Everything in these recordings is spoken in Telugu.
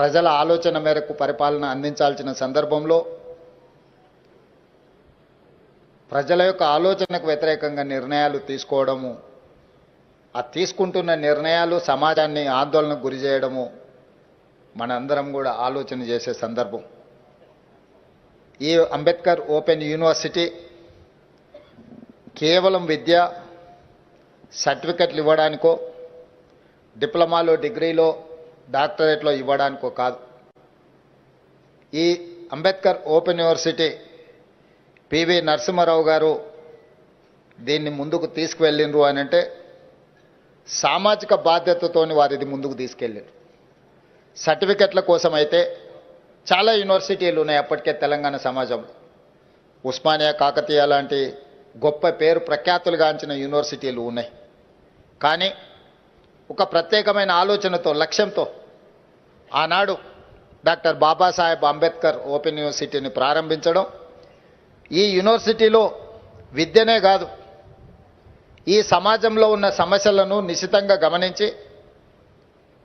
ప్రజల ఆలోచన మేరకు పరిపాలన అందించాల్సిన సందర్భంలో ప్రజల యొక్క ఆలోచనకు వ్యతిరేకంగా నిర్ణయాలు తీసుకోవడము ఆ తీసుకుంటున్న నిర్ణయాలు సమాజాన్ని ఆందోళనకు గురి చేయడము మనందరం కూడా ఆలోచన చేసే సందర్భం. ఈ అంబేద్కర్ ఓపెన్ యూనివర్సిటీ కేవలం విద్య సర్టిఫికెట్లు ఇవ్వడానికో డిప్లొమాలో డిగ్రీలో డాక్టరేట్లో ఇవ్వడానికో కాదు. ఈ Ambedkar open university PV Narasimha Rao garu దీన్ని ముందుకు తీసుకువెళ్ళిండ్రు అని అంటే సామాజిక బాధ్యతతోని వారు ఇది ముందుకు తీసుకెళ్ళారు సర్టిఫికెట్ల కోసం అయితే చాలా యూనివర్సిటీలు ఉన్నాయి అప్పటికే తెలంగాణ సమాజంలో. ఉస్మానియా కాకతీయ లాంటి గొప్ప పేరు ప్రఖ్యాతులుగాంచిన యూనివర్సిటీలు ఉన్నాయి. కానీ ఒక ప్రత్యేకమైన ఆలోచనతో లక్ష్యంతో ఆనాడు డాక్టర్ బాబాసాహెబ్ అంబేద్కర్ ఓపెన్ యూనివర్సిటీని ప్రారంభించడం ఈ యూనివర్సిటీలో విద్యనే కాదు ఈ సమాజంలో ఉన్న సమస్యలను నిశితంగా గమనించి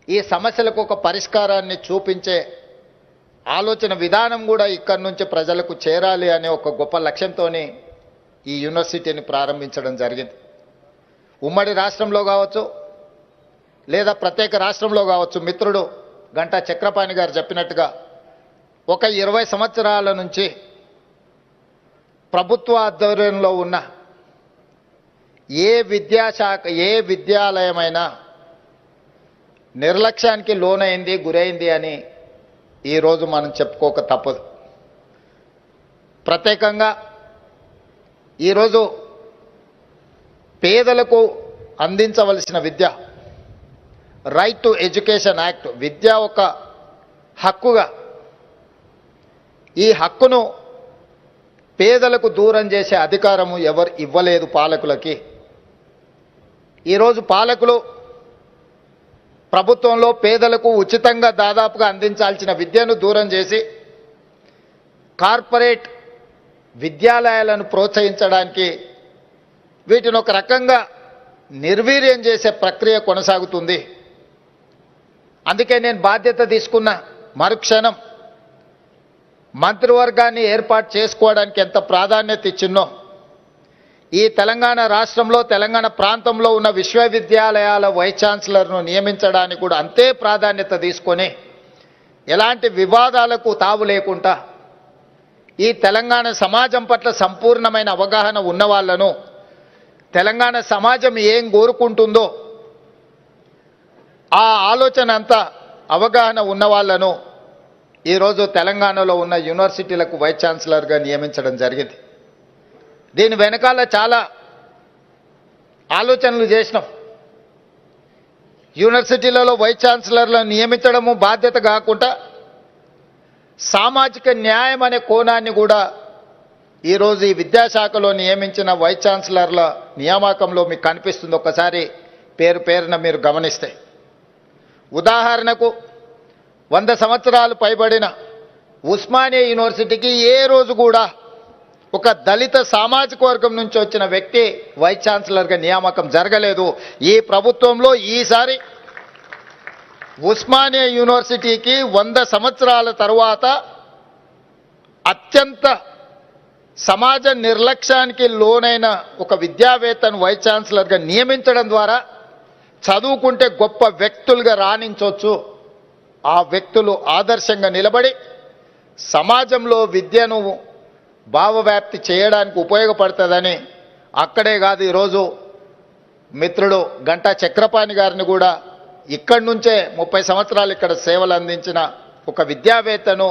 ఈ సమస్యలకు ఒక పరిష్కారాన్ని చూపించే ఆలోచన విధానం కూడా ఇక్కడి నుంచి ప్రజలకు చేరాలి అనే ఒక గొప్ప లక్ష్యంతో ఈ యూనివర్సిటీని ప్రారంభించడం జరిగింది. ఉమ్మడి రాష్ట్రంలో కావచ్చు లేదా ప్రత్యేక రాష్ట్రంలో కావచ్చు మిత్రుడు గంటా చక్రపాణి గారు చెప్పినట్టుగా ఒక ఇరవై సంవత్సరాల నుంచి ప్రభుత్వ ఆధ్వర్యంలో ఉన్న ఏ విద్యాశాఖ ఏ విద్యాలయమైనా నిర్లక్ష్యానికి లోనైంది గురైంది అని ఈరోజు మనం చెప్పుకోక తప్పదు. ప్రత్యేకంగా ఈరోజు పేదలకు అందించవలసిన విద్య రైట్ టు ఎడ్యుకేషన్ యాక్ట్ విద్య ఒక హక్కుగా ఈ హక్కును పేదలకు దూరం చేసే అధికారము ఎవరు ఇవ్వలేదు పాలకులకి. ఈరోజు పాలకులు ప్రభుత్వంలో పేదలకు ఉచితంగా దాదాపుగా అందించాల్సిన విద్యను దూరం చేసి కార్పొరేట్ విద్యాలయాలను ప్రోత్సహించడానికి వీటిని ఒక రకంగా నిర్వీర్యం చేసే ప్రక్రియ కొనసాగుతుంది. అందుకే నేను బాధ్యత తీసుకున్న మరుక్షణం మంత్రివర్గాన్ని ఏర్పాటు చేసుకోవడానికి ఎంత ప్రాధాన్యత ఇచ్చినో ఈ తెలంగాణ రాష్ట్రంలో తెలంగాణ ప్రాంతంలో ఉన్న విశ్వవిద్యాలయాల వైస్ ఛాన్సలర్ను నియమించడానికి కూడా అంతే ప్రాధాన్యత తీసుకొని ఎలాంటి వివాదాలకు తావు లేకుండా ఈ తెలంగాణ సమాజం పట్ల సంపూర్ణమైన అవగాహన ఉన్న వాళ్ళను తెలంగాణ సమాజం ఏం కోరుకుంటుందో ఆ ఆలోచన అంతా అవగాహన ఉన్న వాళ్ళను ఈరోజు తెలంగాణలో ఉన్న యూనివర్సిటీలకు వైస్ ఛాన్సలర్గా నియమించడం జరిగింది. దీని వెనకాల చాలా ఆలోచనలు చేసినాం. యూనివర్సిటీలలో వైస్ ఛాన్సలర్లను నియమించడము బాధ్యత కాకుండా సామాజిక న్యాయం అనే కోణాన్ని కూడా ఈరోజు ఈ విద్యాశాఖలో నియమించిన వైస్ ఛాన్సలర్ల నియామకంలో మీకు కనిపిస్తుంది. ఒక్కసారి పేరు పేరున మీరు గమనిస్తే. ఉదాహరణకు వంద సంవత్సరాలు పైబడిన ఉస్మానియా యూనివర్సిటీకి ఏ రోజు కూడా ఒక దళిత సామాజిక వర్గం నుంచి వచ్చిన వ్యక్తి వైస్ ఛాన్సలర్గా నియామకం జరగలేదు. ఈ ప్రభుత్వంలో ఈసారి ఉస్మానియా యూనివర్సిటీకి వంద సంవత్సరాల తరువాత అత్యంత సమాజ నిర్లక్ష్యానికి లోనైన ఒక విద్యావేత్తను వైస్ ఛాన్సలర్గా నియమించడం ద్వారా చదువుకుంటే గొప్ప వ్యక్తులుగా రాణించవచ్చు. ఆ వ్యక్తులు ఆదర్శంగా నిలబడి సమాజంలో విద్యను భావవ్యాప్తి చేయడానికి ఉపయోగపడుతుందని అక్కడే కాదు ఈరోజు మిత్రుడు గంటా చక్రపాణి గారిని కూడా ఇక్కడి నుంచే ముప్పై సంవత్సరాలు ఇక్కడ సేవలు అందించిన ఒక విద్యావేత్తను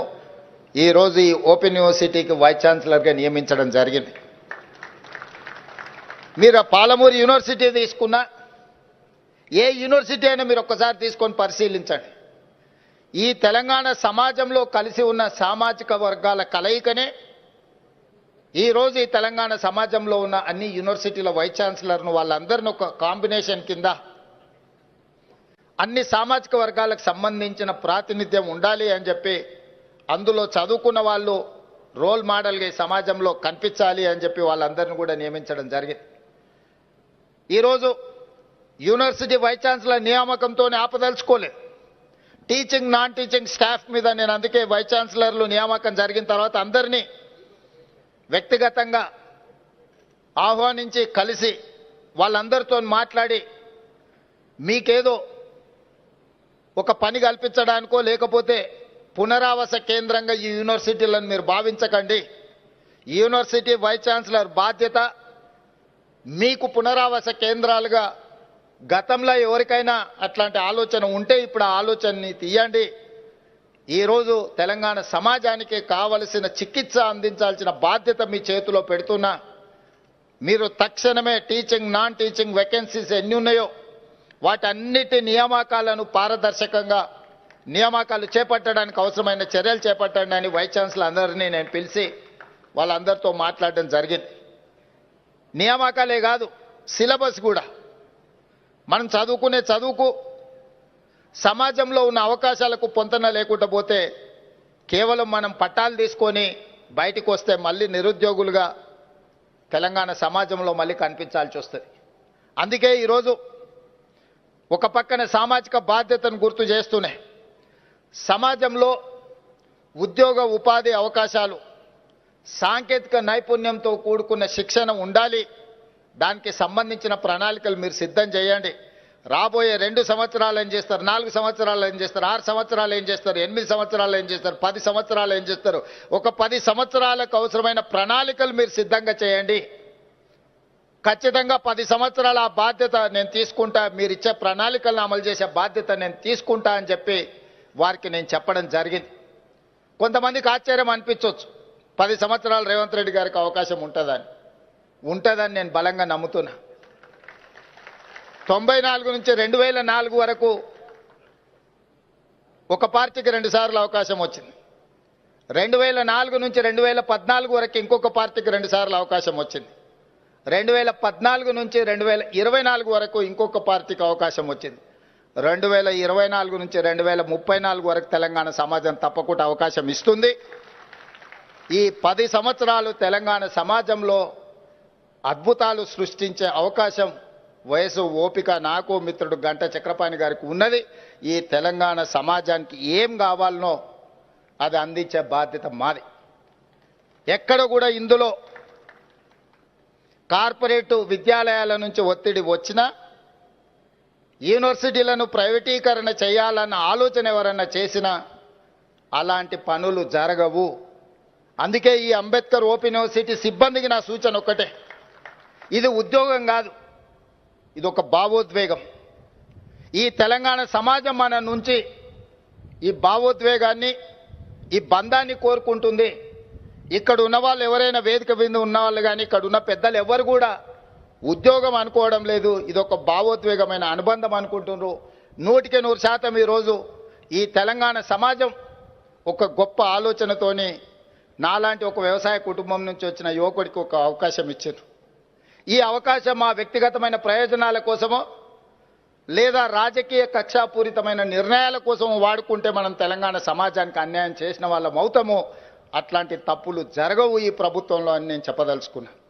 ఈరోజు ఈ ఓపెన్ యూనివర్సిటీకి వైస్ ఛాన్సలర్గా నియమించడం జరిగింది. మీరు పాలమూరు యూనివర్సిటీ తీసుకున్నా ఏ యూనివర్సిటీ అయినా మీరు ఒక్కసారి తీసుకొని పరిశీలించండి. ఈ తెలంగాణ సమాజంలో కలిసి ఉన్న సామాజిక వర్గాల కలయికనే ఈరోజు ఈ తెలంగాణ సమాజంలో ఉన్న అన్ని యూనివర్సిటీల వైస్ ఛాన్సలర్ను వాళ్ళందరిని ఒక కాంబినేషన్ కింద అన్ని సామాజిక వర్గాలకు సంబంధించిన ప్రాతినిధ్యం ఉండాలి అని చెప్పి అందులో చదువుకున్న వాళ్ళు రోల్ మోడల్గా ఈ సమాజంలో కనిపించాలి అని చెప్పి వాళ్ళందరిని కూడా నియమించడం జరిగింది. ఈరోజు యూనివర్సిటీ వైస్ ఛాన్సలర్ నియామకంతో ఆపదలుచుకోలేదు టీచింగ్ నాన్ టీచింగ్ స్టాఫ్ మీద నేను అందుకే వైస్ ఛాన్సలర్లు నియామకం జరిగిన తర్వాత అందరినీ వ్యక్తిగతంగా ఆహ్వానించి కలిసి వాళ్ళందరితో మాట్లాడి మీకేదో ఒక పని కల్పించడానికో లేకపోతే పునరావాస కేంద్రంగా ఈ యూనివర్సిటీలను మీరు భావించకండి. యూనివర్సిటీ వైస్ ఛాన్సలర్ బాధ్యత మీకు పునరావాస కేంద్రాలుగా గతంలో ఎవరికైనా అట్లాంటి ఆలోచన ఉంటే ఇప్పుడు ఆ ఆలోచనని తీయండి. ఈరోజు తెలంగాణ సమాజానికి కావలసిన చికిత్స అందించాల్సిన బాధ్యత మీ చేతిలో పెడుతున్నా. మీరు తక్షణమే టీచింగ్ నాన్ టీచింగ్ వేకెన్సీస్ ఎన్ని ఉన్నాయో వాటన్నిటి నియామకాలను పారదర్శకంగా నియామకాలు చేపట్టడానికి అవసరమైన చర్యలు చేపట్టండి అని వైస్ ఛాన్సలర్ అందరినీ నేను పిలిచి వాళ్ళందరితో మాట్లాడడం జరిగింది. నియామకాలే కాదు సిలబస్ కూడా. మనం చదువుకునే చదువుకు సమాజంలో ఉన్న అవకాశాలకు పొంతన లేకుండా పోతే కేవలం మనం పట్టాలు తీసుకొని బయటికి వస్తే మళ్ళీ నిరుద్యోగులుగా తెలంగాణ సమాజంలో మళ్ళీ కనిపించాల్సి వస్తుంది. అందుకే ఈరోజు ఒక పక్కన సామాజిక బాధ్యతను గుర్తు చేస్తూనే సమాజంలో ఉద్యోగ ఉపాధి అవకాశాలు సాంకేతిక నైపుణ్యంతో కూడుకున్న శిక్షణ ఉండాలి. దానికి సంబంధించిన ప్రణాళికలు మీరు సిద్ధం చేయండి. రాబోయే రెండు సంవత్సరాలు ఏం చేస్తారు? నాలుగు సంవత్సరాలు ఏం చేస్తారు? ఆరు సంవత్సరాలు ఏం చేస్తారు? ఎనిమిది సంవత్సరాలు ఏం చేస్తారు? పది సంవత్సరాలు ఏం చేస్తారు? ఒక పది సంవత్సరాలకు అవసరమైన ప్రణాళికలు మీరు సిద్ధంగా చేయండి. ఖచ్చితంగా పది సంవత్సరాల ఆ బాధ్యత నేను తీసుకుంటా మీరు ఇచ్చే ప్రణాళికలను అమలు చేసే బాధ్యత నేను తీసుకుంటా అని చెప్పి వారికి నేను చెప్పడం జరిగింది. కొంతమందికి ఆశ్చర్యం అనిపించవచ్చు పది సంవత్సరాలు రేవంత్ రెడ్డి గారికి అవకాశం ఉంటుందని. ఉంటుందని నేను బలంగా నమ్ముతున్నా. తొంభై నాలుగు నుంచి రెండు వేల నాలుగు వరకు ఒక పార్టీకి రెండు సార్లు అవకాశం వచ్చింది. రెండు వేల నాలుగు నుంచి రెండు వేల పద్నాలుగు వరకు ఇంకొక పార్టీకి రెండుసార్లు అవకాశం వచ్చింది. రెండు వేల పద్నాలుగు నుంచి రెండు వేల ఇరవై నాలుగు వరకు ఇంకొక పార్టీకి అవకాశం వచ్చింది. రెండు వేల ఇరవై నాలుగు నుంచి రెండు వేల ముప్పై నాలుగు వరకు తెలంగాణ సమాజం తప్పకుండా అవకాశం ఇస్తుంది. ఈ పది సంవత్సరాలు తెలంగాణ సమాజంలో అద్భుతాలు సృష్టించే అవకాశం వయసు ఓపిక నాకు మిత్రుడు గంట చక్రపాణి గారికి ఉన్నది. ఈ తెలంగాణ సమాజానికి ఏం కావాలనో అది అందించే బాధ్యత మాది. ఎక్కడ కూడా ఇందులో కార్పొరేటు విద్యాలయాల నుంచి ఒత్తిడి వచ్చినా యూనివర్సిటీలను ప్రైవేటీకరణ చేయాలన్న ఆలోచన ఎవరన్నా చేసినా అలాంటి పనులు జరగవు. అందుకే ఈ అంబేద్కర్ ఓపెన్ యూనివర్సిటీ సిబ్బందికి నా సూచన ఒక్కటే. ఇది ఉద్యోగం కాదు. ఇది ఒక భావోద్వేగం. ఈ తెలంగాణ సమాజం మన నుంచి ఈ భావోద్వేగాన్ని ఈ బంధాన్ని కోరుకుంటుంది. ఇక్కడ ఉన్న వాళ్ళు ఎవరైనా వేదిక బిందు ఉన్న వాళ్ళు కానీ ఇక్కడ ఉన్న పెద్దలు ఎవరు కూడా ఉద్యోగం అనుకోవడం లేదు. ఇది ఒక భావోద్వేగమైన అనుబంధం అనుకుంటున్నారు. నూటికి నూరు శాతం ఈరోజు ఈ తెలంగాణ సమాజం ఒక గొప్ప ఆలోచనతోని నాలాంటి ఒక వ్యవసాయ కుటుంబం నుంచి వచ్చిన యువకుడికి ఒక అవకాశం ఇచ్చారు. ఈ అవకాశం మా వ్యక్తిగతమైన ప్రయోజనాల కోసమో లేదా రాజకీయ కక్షాపూరితమైన నిర్ణయాల కోసం వాడుకుంటే మనం తెలంగాణ సమాజానికి అన్యాయం చేసిన వాళ్ళం అవుతాము అట్లాంటి తప్పులు జరగవు ఈ ప్రభుత్వంలో అని నేను చెప్పదలుచుకున్నాను